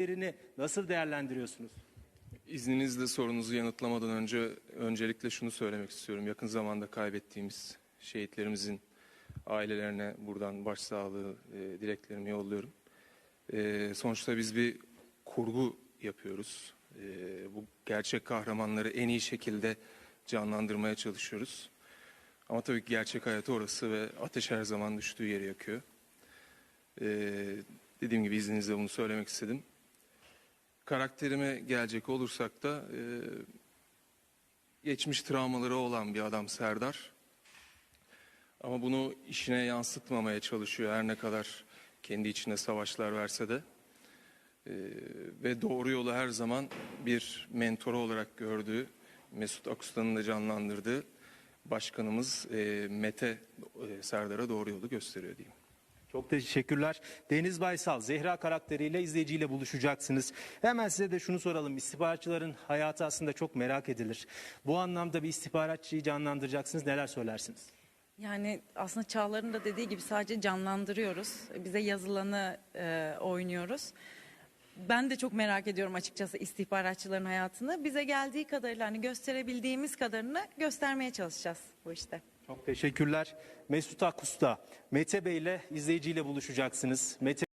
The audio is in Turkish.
yerini nasıl değerlendiriyorsunuz? İzninizle sorunuzu yanıtlamadan önce öncelikle şunu söylemek istiyorum. Yakın zamanda kaybettiğimiz şehitlerimizin ailelerine buradan başsağlığı e, dileklerimi yolluyorum. E, sonuçta biz bir kurgu yapıyoruz. E, bu gerçek kahramanları en iyi şekilde canlandırmaya çalışıyoruz. Ama tabii gerçek hayatı orası ve ateş her zaman düştüğü yeri yakıyor. E, dediğim gibi izninizle bunu söylemek istedim. Karakterime gelecek olursak da e, geçmiş travmaları olan bir adam Serdar. Ama bunu işine yansıtmamaya çalışıyor her ne kadar kendi içinde savaşlar verse de. E, ve doğru yolu her zaman bir mentoru olarak gördüğü, Mesut Akusta'nın da canlandırdığı başkanımız e, Mete e, Serdar'a doğru yolu gösteriyor diyeyim. Çok teşekkürler. Deniz Baysal, Zehra karakteriyle izleyiciyle buluşacaksınız. Hemen size de şunu soralım. İstihbaratçıların hayatı aslında çok merak edilir. Bu anlamda bir istihbaratçıyı canlandıracaksınız. Neler söylersiniz? Yani aslında Çağlar'ın da dediği gibi sadece canlandırıyoruz. Bize yazılanı e, oynuyoruz. Ben de çok merak ediyorum açıkçası istihbaratçıların hayatını. Bize geldiği kadarıyla hani gösterebildiğimiz kadarını göstermeye çalışacağız bu işte. Çok teşekkürler. Mesut Akusta, Mete Bey ile izleyiciyle buluşacaksınız. Mete